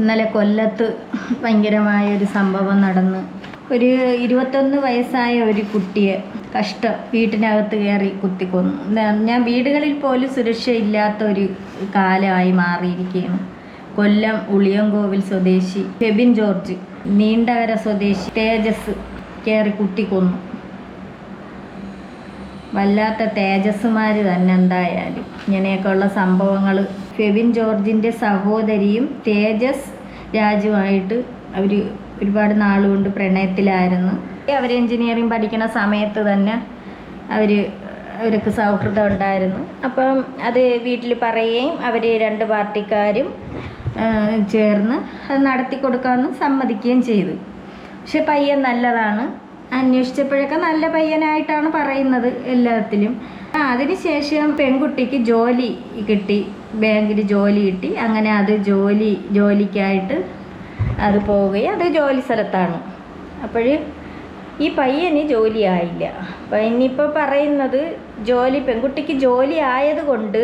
ഇന്നലെ കൊല്ലത്ത് ഭയങ്കരമായ ഒരു സംഭവം നടന്ന് ഒരു ഇരുപത്തൊന്ന് വയസ്സായ ഒരു കുട്ടിയെ കഷ്ടം വീട്ടിനകത്ത് കയറി കുത്തിക്കൊന്നു. ഞാൻ വീടുകളിൽ പോലും സുരക്ഷയില്ലാത്ത ഒരു കാലമായി മാറിയിരിക്കുകയാണ്. കൊല്ലം ഉളിയങ്കോവിൽ സ്വദേശി ഫെബിൻ ജോർജ് നീണ്ടകര സ്വദേശി തേജസ് കയറി കുത്തിക്കൊന്നു. വല്ലാത്ത തേജസ്സുമാർ തന്നെ എന്തായാലും. ഇങ്ങനെയൊക്കെയുള്ള സംഭവങ്ങൾ ഫെബിൻ ജോർജിന്റെ സഹോദരിയും തേജസ് രാജുവായിട്ട് അവർ ഒരുപാട് നാളുകൊണ്ട് പ്രണയത്തിലായിരുന്നു. അവർ എൻജിനീയറിംഗ് പഠിക്കുന്ന സമയത്ത് തന്നെ അവർ അവർക്ക് സൗഹൃദം ഉണ്ടായിരുന്നു. അപ്പം അത് വീട്ടിൽ പറയുകയും അവർ രണ്ട് പാർട്ടിക്കാരും ചേർന്ന് അത് നടത്തി കൊടുക്കാമെന്ന് സമ്മതിക്കുകയും ചെയ്തു. പക്ഷെ പയ്യൻ നല്ലതാണ്. അന്വേഷിച്ചപ്പോഴൊക്കെ നല്ല പയ്യനായിട്ടാണ് പറയുന്നത് എല്ലാത്തിലും. അതിനുശേഷം പെൺകുട്ടിക്ക് ജോലി കിട്ടി. ബാങ്കിൽ ജോലി കിട്ടി. അങ്ങനെ അത് ജോലി ജോലിക്കായിട്ട് അത് പോവുകയും അത് ജോലി സ്ഥലത്താണ്. അപ്പോൾ ഈ പയ്യന് ജോലി ആയില്ല. അപ്പം ഇനിയിപ്പോൾ പറയുന്നത് ജോലി പെൺകുട്ടിക്ക് ജോലി ആയതുകൊണ്ട്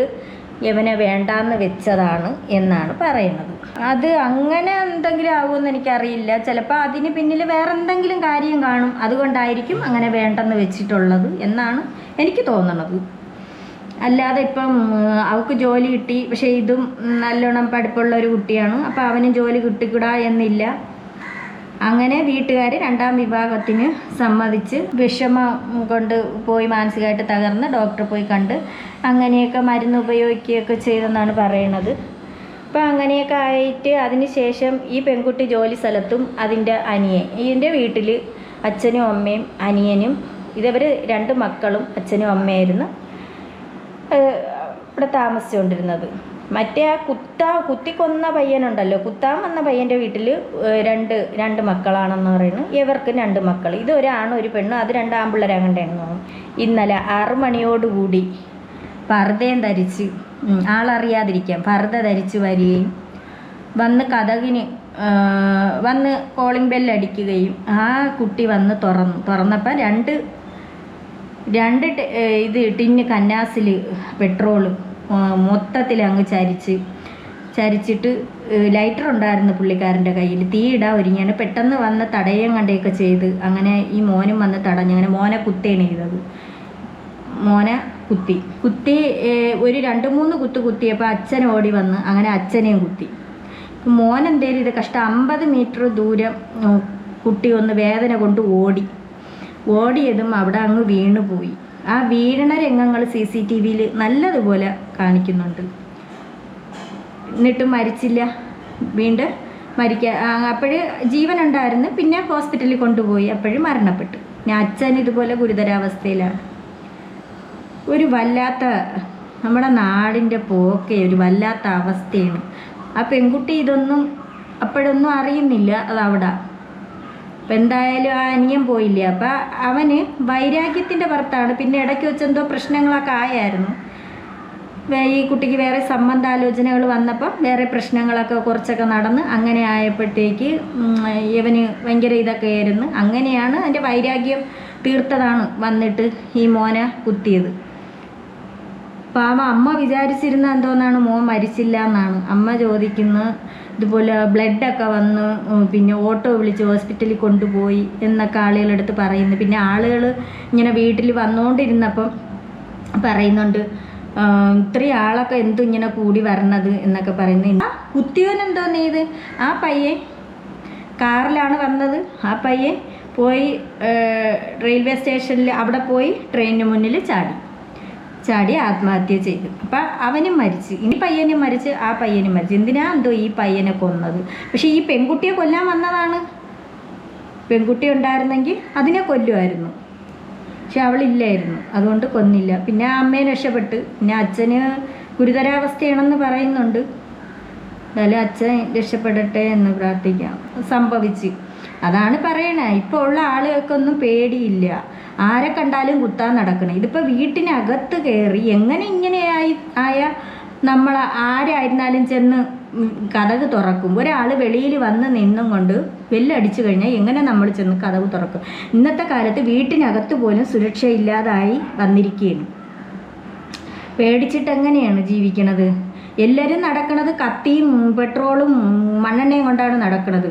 യവനെ വേണ്ടാന്ന് വെച്ചതാണ് എന്നാണ് പറയുന്നത്. അത് അങ്ങനെ എന്തെങ്കിലും ആകുമെന്ന് എനിക്കറിയില്ല. ചിലപ്പോൾ അതിന് പിന്നിൽ വേറെ എന്തെങ്കിലും കാര്യം കാണും. അതുകൊണ്ടായിരിക്കും അങ്ങനെ വേണ്ടെന്ന് വെച്ചിട്ടുള്ളത് എന്നാണ് എനിക്ക് തോന്നുന്നത് അല്ലാതെ ഇപ്പം അവൾക്ക് ജോലി കിട്ടി. പക്ഷേ ഇതും നല്ലോണം പഠിപ്പുള്ള ഒരു കുട്ടിയാണ്. അപ്പോൾ അവനും ജോലി കിട്ടിക്കൂടാ എന്നില്ല. അങ്ങനെ വീട്ടുകാർ രണ്ടാം വിഭാഗത്തിന് സമ്മതിച്ച് വിഷമം കൊണ്ട് പോയി മാനസികമായിട്ട് തകർന്ന് ഡോക്ടറെ പോയി കണ്ട് അങ്ങനെയൊക്കെ മരുന്ന് ഉപയോഗിക്കുകയൊക്കെ ചെയ്തെന്നാണ് പറയണത്. അപ്പോൾ അങ്ങനെയൊക്കെ ആയിട്ട് അതിന് ശേഷം ഈ പെൺകുട്ടി ജോലി സ്ഥലത്തും അതിന്റെ അനിയൻ ഇതിന്റെ വീട്ടിൽ അച്ഛനും അമ്മയും അനിയനും ഇതവർ രണ്ട് മക്കളും അച്ഛനും അമ്മയായിരുന്നു. ഇവിടെ താമസിച്ചുകൊണ്ടിരുന്നത്. മറ്റേ ആ കുത്താ കുത്തിക്കൊന്ന പയ്യനുണ്ടല്ലോ. കുത്താൻ വന്ന പയ്യന്റെ വീട്ടിൽ രണ്ട് രണ്ട് മക്കളാണെന്ന് പറയുന്നു. ഇവർക്ക് രണ്ട് മക്കൾ. ഇത് ഒരാണ് ഒരു പെണ്ണും. അത് രണ്ട് ആമ്പിള്ളേരങ്ങണ്ടെന്ന് തോന്നുന്നു. ഇന്നലെ ആറ് മണിയോടുകൂടി പർദ്ദയും ധരിച്ച് ആളറിയാതിരിക്കാം പർദ്ദ ധരിച്ച് വരികയും വന്ന് കഥകിന് വന്ന് കോളിംഗ് ബെല്ല് അടിക്കുകയും ആ കുട്ടി വന്ന് തുറന്നു. തുറന്നപ്പോൾ രണ്ട് രണ്ട് ഇത് ടിന്ന് കന്നാസിൽ പെട്രോൾ മൊത്തത്തിൽ അങ്ങ് ചരിച്ച് ചരിച്ചിട്ട് ലൈറ്റർ ഉണ്ടായിരുന്നു പുള്ളിക്കാരന്റെ കയ്യിൽ തീയിടാ ഒരുങ്ങിയാണ് പെട്ടെന്ന് വന്ന് തടയം കണ്ടൊക്കെ ചെയ്ത് അങ്ങനെ ഈ മോനും വന്ന് തടഞ്ഞ്. അങ്ങനെ മോനെ കുത്തേണ് ചെയ്തത്. മോനെ കുത്തി. കുത്തി ഒരു രണ്ട് മൂന്ന് കുത്ത് കുത്തിയപ്പോൾ അച്ഛൻ ഓടി വന്ന് അങ്ങനെ അച്ഛനെയും കുത്തി. മോൻ എന്തേലും ഇത് കഷ്ടം. അമ്പത് മീറ്റർ ദൂരം കുട്ടി ഒന്ന് വേദന കൊണ്ട് ഓടി. ഓടിയതും അവിടെ അങ്ങ് വീണു പോയി ആ വീഴണ രംഗങ്ങൾ സി സി ടി വിയിൽ നല്ലതുപോലെ കാണിക്കുന്നുണ്ട്. എന്നിട്ടും മരിച്ചില്ല. വീണ്ടും മരിക്കുക അപ്പോഴ് ജീവനുണ്ടായിരുന്നു. പിന്നെ ഹോസ്പിറ്റലിൽ കൊണ്ടുപോയി. അപ്പോഴും മരണപ്പെട്ടു. ഞാൻ അച്ഛൻ ഇതുപോലെ ഗുരുതരാവസ്ഥയിലാണ്. ഒരു വല്ലാത്ത നമ്മുടെ നാടിന്റെ പോക്കെ ഒരു വല്ലാത്ത അവസ്ഥയാണ്. ആ പെൺകുട്ടി ഇതൊന്നും അപ്പോഴൊന്നും അറിയുന്നില്ല. അതവിടെ അപ്പം എന്തായാലും ആ അനിയൻ പോയില്ല? അപ്പം അവന് വൈരാഗ്യത്തിന്റെ പുറത്താണ്. പിന്നെ ഇടയ്ക്ക് വെച്ച് എന്തോ പ്രശ്നങ്ങളൊക്കെ ആയായിരുന്നു. ഈ കുട്ടിക്ക് വേറെ സംബന്ധാലോചനകൾ വന്നപ്പോൾ വേറെ പ്രശ്നങ്ങളൊക്കെ കുറച്ചൊക്കെ നടന്ന് അങ്ങനെ ആയപ്പോഴത്തേക്ക് ഇവന് ഭയങ്കര ഇതൊക്കെ ആയിരുന്നു. അങ്ങനെയാണ് അതിന്റെ വൈരാഗ്യം തീർത്തതാണ് വന്നിട്ട് ഈ മോന കുത്തിയത്. പാവം അമ്മ വിചാരിച്ചിരുന്ന എന്തോന്നാണ്? മോൻ മരിച്ചില്ല എന്നാണ് അമ്മ ചോദിക്കുന്നു ഇതുപോലെ ബ്ലഡൊക്കെ വന്ന് പിന്നെ ഓട്ടോ വിളിച്ച് ഹോസ്പിറ്റലിൽ കൊണ്ടുപോയി എന്നൊക്കെ ആളുകളെടുത്ത് പറയുന്നു. പിന്നെ ആളുകൾ ഇങ്ങനെ വീട്ടിൽ വന്നുകൊണ്ടിരുന്നപ്പം പറയുന്നുണ്ട് ഇത്രയും ആളൊക്കെ എന്തു ഇങ്ങനെ കൂടി വരണത്? എന്നൊക്കെ പറയുന്നു. ആ കുത്തിയവനെന്തോ എന്തോ ചെയ്ത്? ആ പയ്യൻ കാറിലാണ് വന്നത്. ആ പയ്യൻ പോയി റെയിൽവേ സ്റ്റേഷനിൽ അവിടെ പോയി ട്രെയിനിന് മുന്നിൽ ചാടി. ചാടി ആത്മഹത്യ ചെയ്തു. അപ്പം അവനും മരിച്ച്. ഇനി പയ്യനും മരിച്ച് ആ പയ്യനും മരിച്ചു. എന്തിനാ എന്തോ ഈ പയ്യനെ കൊന്നത്? പക്ഷേ ഈ പെൺകുട്ടിയെ കൊല്ലാൻ വന്നതാണ്. പെൺകുട്ടി ഉണ്ടായിരുന്നെങ്കിൽ അതിനെ കൊല്ലുമായിരുന്നു. പക്ഷെ അവളില്ലായിരുന്നു. അതുകൊണ്ട് കൊന്നില്ല. പിന്നെ അമ്മയെ രക്ഷപ്പെട്ട്. പിന്നെ അച്ഛന് ഗുരുതരാവസ്ഥയാണെന്ന് പറയുന്നുണ്ട്. എന്തായാലും അച്ഛൻ രക്ഷപ്പെടട്ടെ എന്ന് പ്രാർത്ഥിക്കാം. സംഭവിച്ച്. അതാണ് പറയണേ. ഇപ്പോൾ ഉള്ള ആളുകൾക്കൊന്നും പേടിയില്ല. ആരെ കണ്ടാലും കുത്താൻ നടക്കണം. ഇതിപ്പോൾ വീട്ടിനകത്ത് കയറി എങ്ങനെ ഇങ്ങനെയായി ആയ നമ്മൾ ആരായിരുന്നാലും ചെന്ന് കഥക് തുറക്കും. ഒരാൾ വെളിയിൽ വന്ന് നിന്നും കൊണ്ട് വെല്ലടിച്ചു കഴിഞ്ഞാൽ എങ്ങനെ നമ്മൾ ചെന്ന് കഥക് തുറക്കും? ഇന്നത്തെ കാലത്ത് വീട്ടിനകത്ത് പോലും സുരക്ഷയില്ലാതായി വന്നിരിക്കുകയാണ് പേടിച്ചിട്ട് എങ്ങനെയാണ് ജീവിക്കണത്? എല്ലാവരും നടക്കണത് കത്തിയും പെട്രോളും മണ്ണെണ്ണയും കൊണ്ടാണ് നടക്കുന്നത്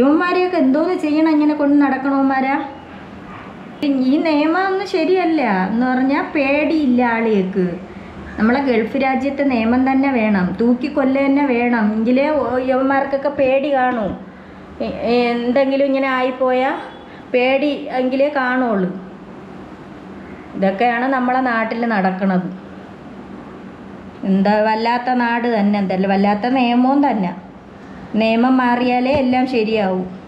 ഇവന്മാരെയൊക്കെ എന്തോന്ന് ചെയ്യണം ഇങ്ങനെ കൊണ്ട് നടക്കണവന്മാരാ? ഈ നിയമം ഒന്നും ശരിയല്ല. എന്ന് പറഞ്ഞാൽ പേടിയില്ല ആളിയേക്ക് നമ്മളെ ഗൾഫ് രാജ്യത്തെ നിയമം തന്നെ വേണം. തൂക്കി തൂക്കിക്കൊല്ല തന്നെ വേണം. എങ്കിലേ യുവന്മാർക്കൊക്കെ പേടി കാണൂ. എന്തെങ്കിലും ഇങ്ങനെ ആയിപ്പോയാൽ പേടി എങ്കിലേ കാണുള്ളൂ. ഇതൊക്കെയാണ് നമ്മളെ നാട്ടിൽ നടക്കുന്നത് എന്താ വല്ലാത്ത നാട് തന്നെ. എന്തല്ല വല്ലാത്ത നിയമവും തന്നെ. നിയമം മാറിയാലേ എല്ലാം ശരിയാവും.